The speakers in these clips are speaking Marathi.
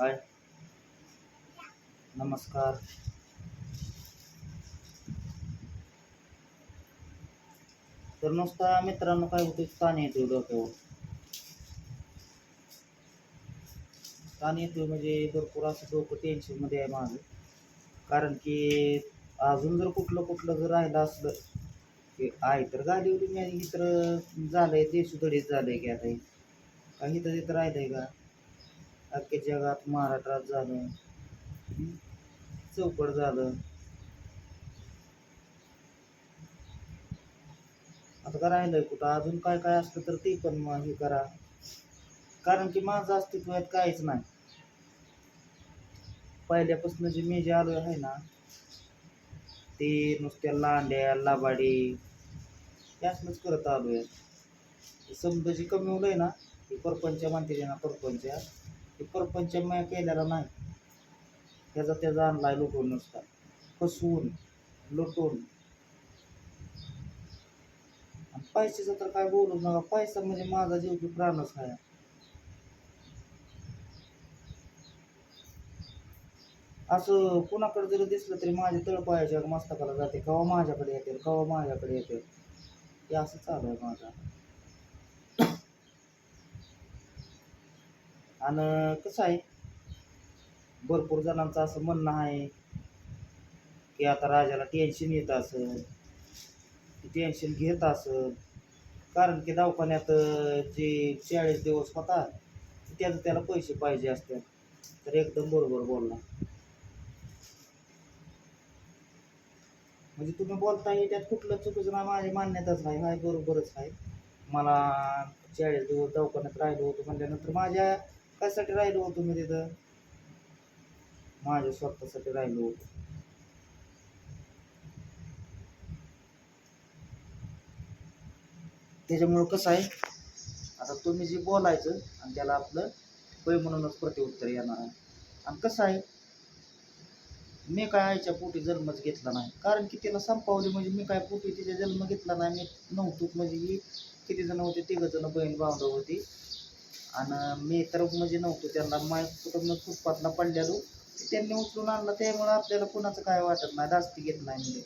हाय नमस्कार. तर नुसता मित्रांनो काय होतं ताण येतो डोक्यावर. ताण येतो म्हणजे भरपूर असं डोकं टेन्शनमध्ये आहे माझं. कारण की अजून जर कुठलं कुठलं जर राहिलं असलं की आहे तर गाडीवरून मी तर झालंय देशोधडीच झालंय की आता हे. काही तर तिथं राहिलंय का? अख्ख्या जगात महाराष्ट्रात झालं. हं? चौकड झालं. आता काय राहिलंय कुठं? अजून काय काय असलं तर ते पण मग हे करा. कारण की माझं अस्तित्व यात काहीच नाही. पहिल्यापासून जे मी जे आलो आहे ना ते नुसत्या लांड्या लाबाडी यासनच करत आलोय. समजा जे कमी होलंय ना ते परपंच म्हणते ना परपंच. ते परपंच मी केलेला नाही. त्याचा त्याचा आणलाय लुटून नुसता. फसवून लुटून. पैशाचं तर काय बोलू नका. पैसा म्हणजे माझा जीव की प्राणच आहे असं कुणाकडे जरी दिसलं तरी माझ्या तळपायाच्या मस्तकाला जाते. कवा माझ्याकडे येते कवा माझ्याकडे येते हे असं चालू आहे माझा. आणि कसं आहे भरपूर जणांचं असं म्हणणं आहे की आता राजाला टेन्शन येत असेल टेन्शन घेत असेल. कारण की दवाखान्यात जे चाळीस दिवस होता त्याचं त्याला पैसे पाहिजे असतात. तर एकदम बरोबर बोलला. म्हणजे तुम्ही बोलताय त्यात कुठलं चुकीचं नाही माझी मान्यताच आहे हाय बरोबरच आहे. मला चाळीस दिवस दवाखान्यात राहिलो होतो म्हणल्यानंतर माझ्या कशासाठी राहिलो होतो मी तिथं? माझ्या स्वतःसाठी राहिलो होतो. त्याच्यामुळं कसं आहे आता तुम्ही जे बोलायचं आणि त्याला आपलं होय म्हणूनच प्रतिउत्तर येणार आहे. आणि कसं आहे मी काय आईच्या पोटी जन्मच घेतला नाही. कारण की तिला संपावली म्हणजे मी काय पोटी तिचा जन्म घेतला नाही मी नव्हतो म्हणजे ही किती जण होते तिघ जण बहीण बांधव होती. आणि मी तर म्हणजे नव्हतो. त्यांना माय कुठं मी फुटपाथला पडलेलो. ते त्यांनी उचलून आणलं. त्यामुळे आपल्याला कुणाचं काय वाटत नाही. जास्ती घेत नाही म्हणजे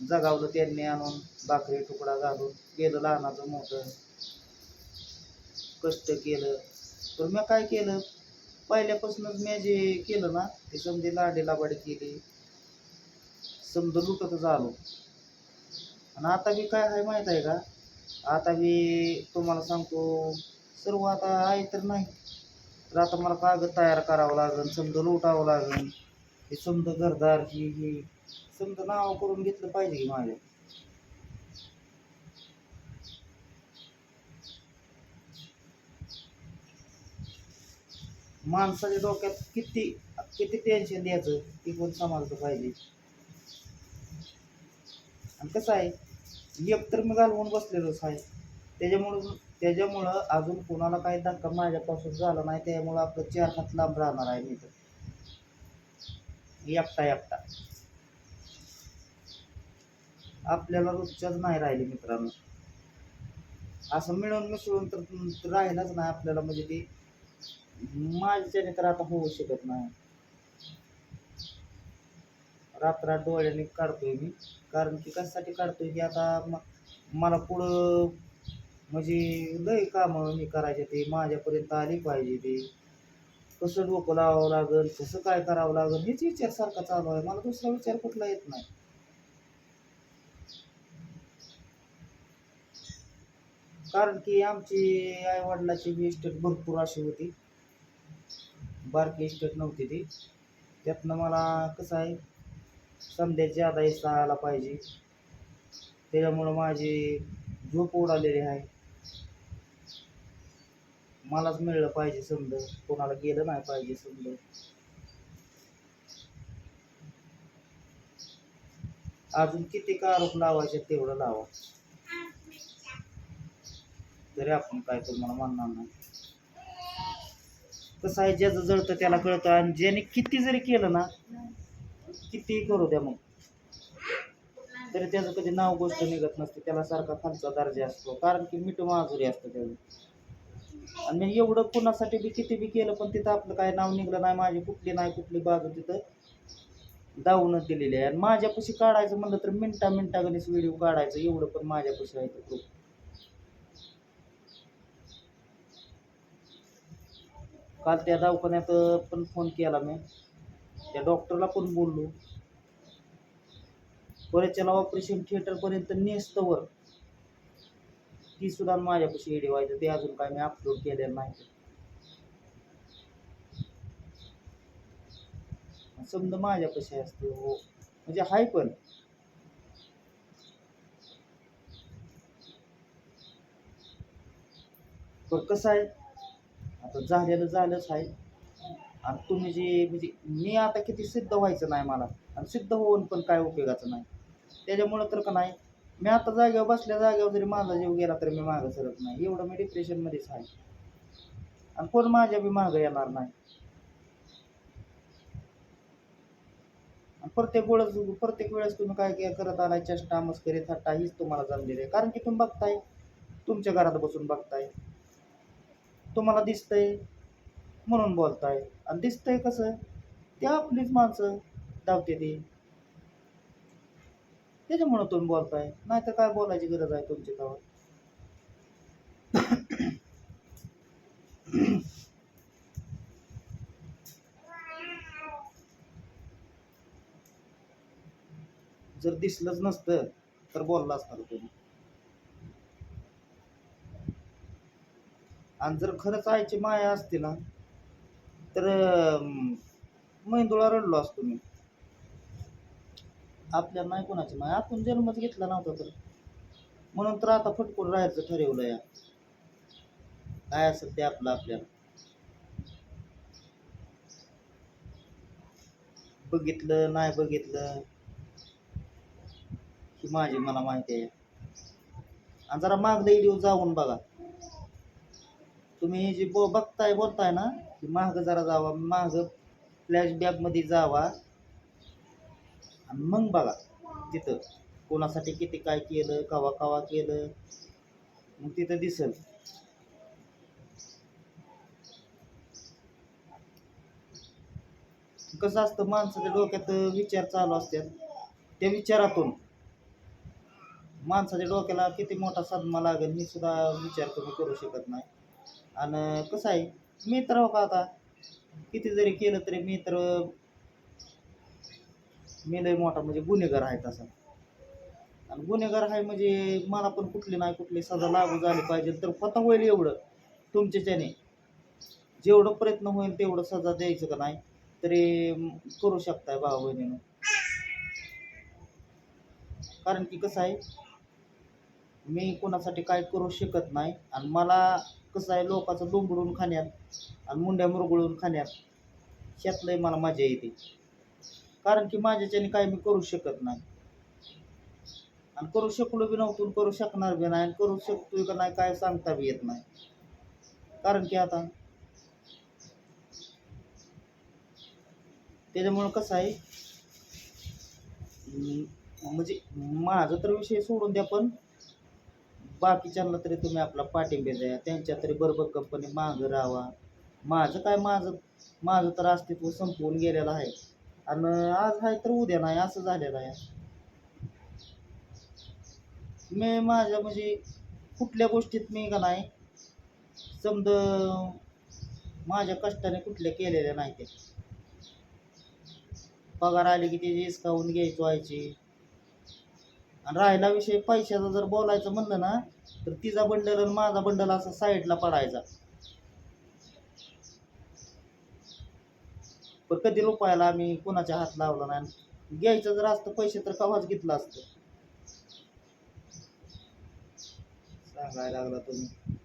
जगावलं त्यांनी आणून. भाकरी तुकडा घालून. गेलं लहानाचं मोठं. कष्ट केलं. तर मी काय केलं? पहिल्यापासूनच मी जे केलं ना ते समजे लाडे लाबाडी केली. समजा लुटतच आलो. आणि आता मी काय आहे माहीत आहे का? आता मी तुम्हाला सांगतो सर्व आता आहे तर नाही. तर आता मला कागद तयार करावं लागेल समजा लोटावं लागेल. हे समजा घरदार ही ही. समजा नाव करून घेतलं पाहिजे की माझ्या. माणसाच्या डोक्यात किती किती टेन्शन द्यायचं ते कोण समजलं पाहिजे? आणि कसं आहे? एक तर मी घालवून बसलेलोच आहे त्याच्यामुळं त्याच्यामुळं अजून कोणाला काही धक्का माझ्यापासून झाला नाही त्यामुळं आपलं चार हात लांब राहणार आहे मी तर. एकटा एकटा. आपल्याला रोजच्याच नाही राहिले मित्रांनो. असं मिळून मिसळून तर राहिलंच नाही आपल्याला म्हणजे ते माझ्याच्याने तर आता होऊ शकत नाही. रात्रात डोळ्याने काढतोय मी. कारण की कशासाठी काढतोय की आता म- मला पुढं म्हणजे लय कामं मी करायचे ते माझ्यापर्यंत आली पाहिजे ते. कसं डोकं लावावं लागेल कसं काय करावं लागेल हेच विचार सारखा चालू आहे. मला दुसरा विचार कुठला येत नाही. कारण की आमची आई वडिलाची बी इस्टेट भरपूर अशी होती. बारकी इस्टेट नव्हती ती. त्यातनं मला कसं आहे समध्याची आता हिस्सा आला पाहिजे. त्याच्यामुळं माझी झोप उडालेली आहे. मलाच मिळलं पाहिजे समजा कोणाला गेलं नाही पाहिजे समजा अजून किती का आरोप लावायचे तेवढं लावा. तरी आपण काय तुम्हाला म्हणणार नाही. कसं आहे ज्याचं जळतं त्याला कळतं. आणि ज्याने किती जरी केलं ना कितीही करू द्या मग. तरी त्याचं कधी नाव गोष्ट निघत नसते त्याला सारखा खालचा दर्जा असतो. कारण की मिठ माजुरी असतं त्याचं. आणि मी एवढं कुणासाठी बी किती बी केलं पण तिथं आपलं काय नाव निघलं नाही माझी कुठली नाही कुठली बाजू तिथं दावूनच दिलेली आहे. आणि माझ्यापाशी काढायचं म्हणलं तर मिनटा मिनटा गणेश व्हिडिओ काढायचं एवढं पण माझ्यापाशी आहे ते खूप काल त्या दवाखान्यात पण फोन केला मी. त्या डॉक्टरला पण बोललो. परत त्याला ऑपरेशन थिएटर पर्यंत नेस्तवर ती सुद्धा माझ्यापाशी एडी व्हायचं ते अजून काय मी अपलोड केलेलं नाही. समजा माझ्यापाशी असतो हो म्हणजे हाय पण. पण कसं आहे? आता झालेलं झालंच आहे. आणि तुम्ही जे म्हणजे मी आता किती सिद्ध व्हायचं नाही मला. आणि सिद्ध होऊन पण काय उपयोगाचं नाही. त्याच्यामुळं तर का नाही? मी आता जागेवर बसल्या जागेवर जरी माझा जीव गेला तरी मी मागं सरत नाही. एवढं मी डिप्रेशनमध्येच आहे. आणि कोण माझ्या बी मागं येणार नाही? प्रत्येक वेळेस प्रत्येक वेळेस तुम्ही काय काय करत आलाय चेष्टा मस्करी थट्टा हीच तुम्हाला जमलेली आहे. कारण की तुम्ही बघताय तुमच्या घरात बसून बघताय. तुम्हाला दिसतंय म्हणून बोलताय. आणि दिसतंय कसं? ते आपलीच माणसं धावते ती. त्याच्यामुळं तुम्ही बोलताय. नाही तर काय बोलायची गरज आहे तुमची तेव्हा जर दिसलंच नसतं तर बोलला असणार तुम्ही. आणि जर खरंच आईची माया असते ना तर मेंदूळा रडलो असतो मी. आपल्याला नाही कोणाची नाही. आपण जन्मच घेतला नव्हता तर. म्हणून तर आता फटकून राहायचं ठरवलं या. काय असेल ते आपलं आपल्याला. बघितलं नाही बघितलं ही माझी मला माहिती आहे. आणि जरा मागलं इडिओ जाऊन बघा. तुम्ही जे बो बघताय बोलताय ना की माग जरा जावा मागं फ्लॅशबॅकमध्ये जावा. आणि मग बघा तिथं कोणासाठी किती काय केलं कवा कवा केलं मग तिथं दिसल. कसं असतं माणसाच्या डोक्यात विचार चालू असतात. त्या विचारातून माणसाच्या डोक्याला किती मोठा सदमा लागेल हे सुद्धा विचार तुम्ही करू शकत नाही. आणि कसं आहे मी तर हो का आता किती जरी केलं तरी मी तर मी लय मोठा म्हणजे गुन्हेगार आहे तसा. आणि गुन्हेगार आहे म्हणजे मला पण कुठली नाही कुठली सजा लागू झाली पाहिजे तर स्वतः होईल एवढं. तुमच्याच्याने जेवढं प्रयत्न होईल तेवढं सजा द्यायचं का नाही तरी करू शकताय भाऊ बहिणीनं कारण की कसं आहे मी कोणासाठी काय करू शकत नाही आणि मला कसं आहे लोकांचं लोंबडून खाण्यात आणि मुंड्या मुरगळून खाण्यात ह्यातलंही मला मजा येते. कारण की माझ्याच्याने काय मी करू शकत नाही. आणि करू शकलो बी नव्हतो करू शकणार बी नाही आणि करू शकतोय का नाही काय सांगता बी येत नाही. कारण की आता त्याच्यामुळं कसं आहे म्हणजे माझं तर विषय सोडून द्या पण बाकीच्यांना तरी तुम्ही आपला पाठिंबा द्या त्यांच्या तरी बरोबर कंपनी मागं राहावा. माझं काय माझं माझं तर अस्तित्व संपवून गेलेलं आहे. आणि आज आहे तर उद्या नाही असं झालेलं आहे. मी माझ्या म्हणजे कुठल्या गोष्टीत मी का नाही समज माझ्या कष्टाने कुठल्या केलेल्या नाही ते पगार आले की त्याची हिसकावून घ्यायचो व्हायची. आणि राहिला विषय पैशाचा जर बोलायचं म्हणलं ना तर तिचा बंडल आणि माझा बंडल असा साईडला पडायचा. पण कधी लुपायला आम्ही कोणाच्या हात लावला नाही. घ्यायचं जर असतं पैसे तर कवाच घेतलं असतं. सांगायला लागला तुम्ही.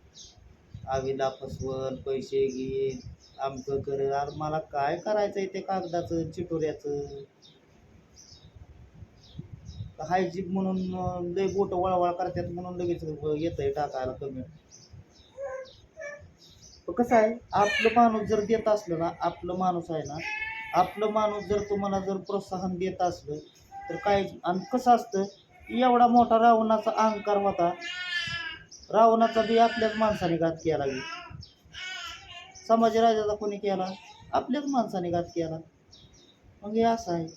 आवीला फसवल पैसे घेईन आमचं कर अरे मला काय करायचंय ते कागदाचं चिटोऱ्याचं? हाय जीप म्हणून लय बोट वळवळ करतात म्हणून लगेच येतंय टाकायला कमी. पण कसं आहे आपलं माणूस जर देत असलं ना आपलं माणूस आहे ना आपलं माणूस जर तुम्हाला जर प्रोत्साहन देत असलं तर काय आणि कसं असतं एवढा मोठा रावणाचा अहंकार होता रावणाचा बी आपल्याच माणसाने घात केला बी. संभाजीराजाचा कोणी केला? आपल्याच माणसाने घात केला. मग हे असं आहे.